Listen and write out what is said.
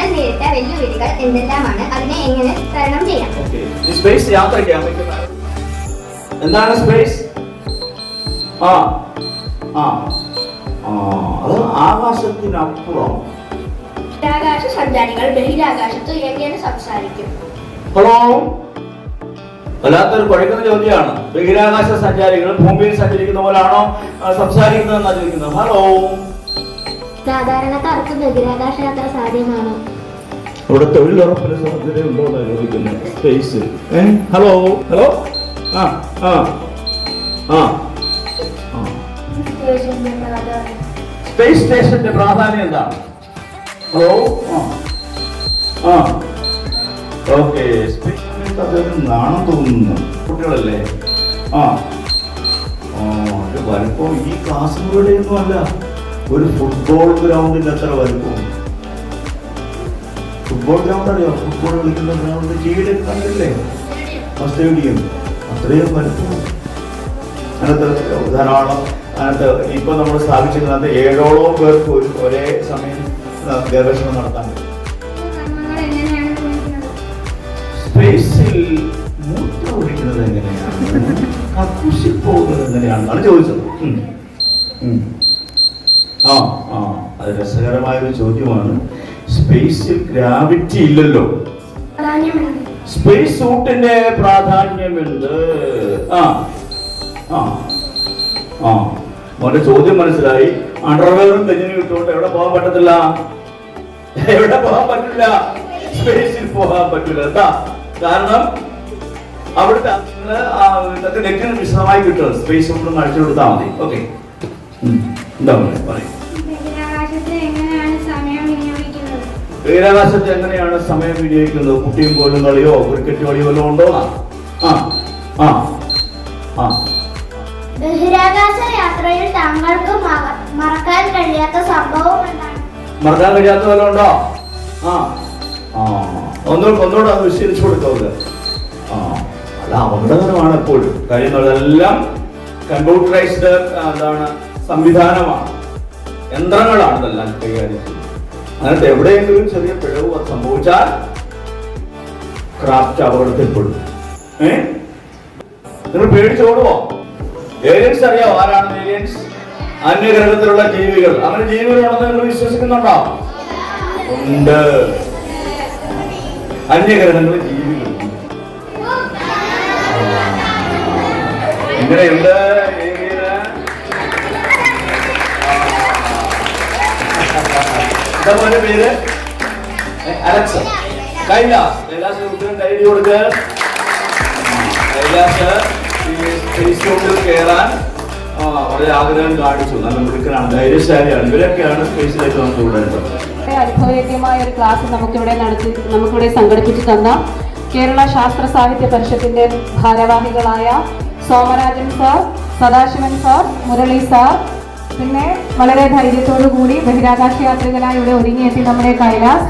എന്തെല്ലാമാണ് അതിനെ എങ്ങനെ തരണം ചെയ്യാം? സ്പേസ് യാത്രയ്ക്ക് അമ്മയ്ക്ക് എന്താണ് സ്പേസ് ആ. ആ. ആ. അത് ആകാശത്തിനപ്പുറം. ബഹിരാകാശ സഞ്ചാരികൾ ബഹിരാകാശത്ത് എങ്ങനെ സംസാരിക്കും. ഹലോ വല്ലാത്തൊരു കുഴക്കുന്ന ചോദ്യമാണ്. ബഹിരാകാശ സഞ്ചാരികൾ ഭൂമിയിൽ സഞ്ചരിക്കുന്ന പോലാണോ ആ, സംസാരിക്കുന്നതെന്നാ ചോദിക്കുന്നത്? ഹലോ സാധാരണക്കാർക്ക് ബഹിരാകാശ യാത്ര സാധ്യമാണോ ഇവിടെ തൊഴിലുറപ്പിന് സാധ്യതയുണ്ടോ എന്നാണ് ചോദിക്കുന്നത്. സ്പേസ് ഹലോ ഹലോ ആ ആ ആ. സ്പേസ് സ്റ്റേഷന്റെ പ്രാധാന്യം എന്താണ് ഹലോ ആ. ആ. ഓക്കെ സ്പേസ് അതൊരു നാണം തോന്നുന്നു. കുട്ടികളല്ലേ? ആ. ആ ഇത് വലുപ്പം ഈ ക്ലാസ് മുറിയുടെയൊന്നും അല്ല. ഒരു ഫുട്ബോൾ ഗ്രൗണ്ടിന്റെ അത്ര വലുപ്പം. ഫുട്ബോൾ ഗ്രൗണ്ട് അറിയോ ഫുട്ബോൾ കളിക്കുന്ന ഗ്രൗണ്ട് ചെയ്ത് കണ്ടില്ലേ? സ്റ്റേഡിയം അത്രയും വലുപ്പം. അതിനകത്ത് ധാരാളം അതിനകത്ത് ഇപ്പൊ നമ്മൾ സ്ഥാപിച്ചിരുന്നത് ഏഴോളം പേർക്ക് ഒരു ഒരേ സമയം ഗവേഷണം നടത്താൻ പറ്റും. സ്പേസിൽ മൂത്രം എങ്ങനെയാണ്? കക്കൂസിൽ പോകുന്നത് എങ്ങനെയാണെന്നാണ് ചോദിച്ചത്. അത് രസകരമായ ഒരു ചോദ്യമാണ്. സ്പേസിൽ ഗ്രാവിറ്റി ഇല്ലല്ലോ. സ്പേസ് സൂട്ടിന്റെ പ്രാധാന്യം എന്ത് ആ ആ ആ. മോന്റെ ചോദ്യം മനസ്സിലായി. അണ്ടർവെയറും ബെഞ്ചിനും ഇട്ടുകൊണ്ട് എവിടെ പോകാൻ പറ്റത്തില്ല? എവിടെ പോകാൻ പറ്റില്ല സ്പേസിൽ പോകാൻ പറ്റില്ല എന്താ? കാരണം അവിടുത്തെ നെറ്റിന് വിശദമായി കിട്ടും. സ്പേസ് സൂട്ടും അടിച്ചു കൊടുത്താൽ മതി. ഓക്കെ എന്താ പറയുക പറയും. ബഹിരാകാശത്ത് എങ്ങനെയാണ് സമയം വിനിയോഗിക്കുന്നത്? കുട്ടിയും പോലും കളിയോ ക്രിക്കറ്റ് കളിയോ വല്ലതും ഉണ്ടോ? ആ. ആ. ആ. ബഹിരാകാശ യാത്രയിൽ താങ്കൾക്ക് മറക്കാൻ കഴിയാത്ത സംഭവം മറക്കാൻ കഴിയാത്ത വല്ലതും ഉണ്ടോ? ആ. ആ. ഒന്നുകൂടെ ഒന്നുകൂടെ അത് വിശ്വസിച്ചു കൊടുക്കുന്നത് ആ. അല്ല അപകടകരമാണ് എപ്പോഴും. കാര്യങ്ങളെല്ലാം കമ്പ്യൂട്ടറൈസ്ഡ് എന്താണ് സംവിധാനമാണ്. യന്ത്രങ്ങളാണ് ഇതെല്ലാം കൈകാര്യം ചെയ്യുന്നത്. എന്നിട്ട് എവിടെയെങ്കിലും ചെറിയ പിഴവ് സംഭവിച്ചാൽ ക്രാഫ്റ്റ് അപകടത്തിൽപ്പെടും. ഏ? നിങ്ങൾ പേടിച്ചോടുവോ ഏലിയൻസ് അറിയാവോ ആരാണ് ഏലിയൻസ് അന്യഗ്രഹത്തിലുള്ള ജീവികൾ. അങ്ങനെ ജീവികളുണ്ടെന്ന് നിങ്ങൾ വിശ്വസിക്കുന്നുണ്ടോ? ഉണ്ട്. അന്യഗ്രഹങ്ങളിൽ ജീവികൾ എങ്ങനെയുണ്ട് എന്താ മോന്റെ പേര് അലക്സ്. കൈലാസ് കൈലാസ് കുട്ടികൾ കൈഡി കൊടുക്ക്. കൈലാസ് ഷോട്ടിൽ കയറാൻ വളരെ ആഗ്രഹം കാണിച്ചു. നല്ല മിടുക്കനാണ്. ധൈര്യശാലിയാണ്. ഇവരൊക്കെയാണ് സ്പേസിലേക്ക് നമുക്ക് വിടേണ്ടത് വളരെ അനുഭവവേദ്യമായ ഒരു ക്ലാസ് നമുക്കിവിടെ നടത്തി നമുക്കിവിടെ സംഘടിപ്പിച്ചു തന്ന കേരള ശാസ്ത്ര സാഹിത്യ പരിഷത്തിന്റെ ഭാരവാഹികളായ Somarajan sir Sadasivan sir Murali sir പിന്നെ വളരെ ധൈര്യത്തോടു കൂടി ബഹിരാകാശ യാത്രികനായി ഇവിടെ ഒരുങ്ങിയെത്തി നമ്മുടെ കൈലാസ്.